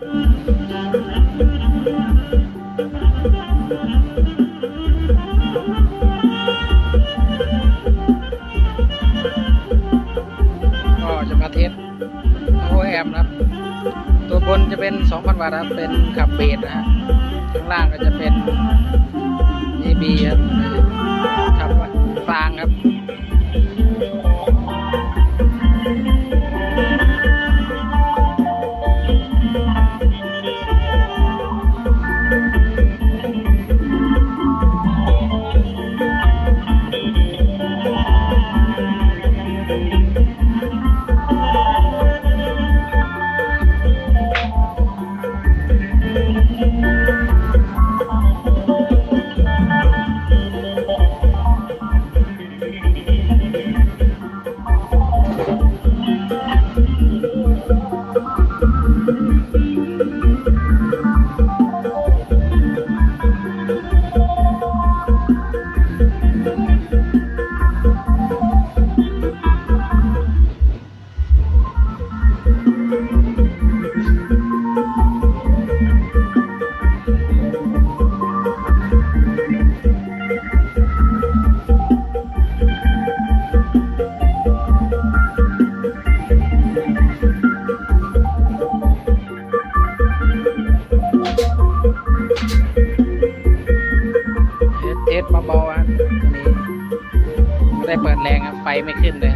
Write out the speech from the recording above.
ก็จะมาเทสโอแอมนะครับ ตัวบนจะเป็น 2,000 วัตต์ครับ เป็นขับเบสนะฮะข้างล่างก็จะเป็น AB ครับขับกลางครับ เทสเบาๆครับตัวนี้ไม่ได้เปิดแรงครับไฟไม่ขึ้นเลย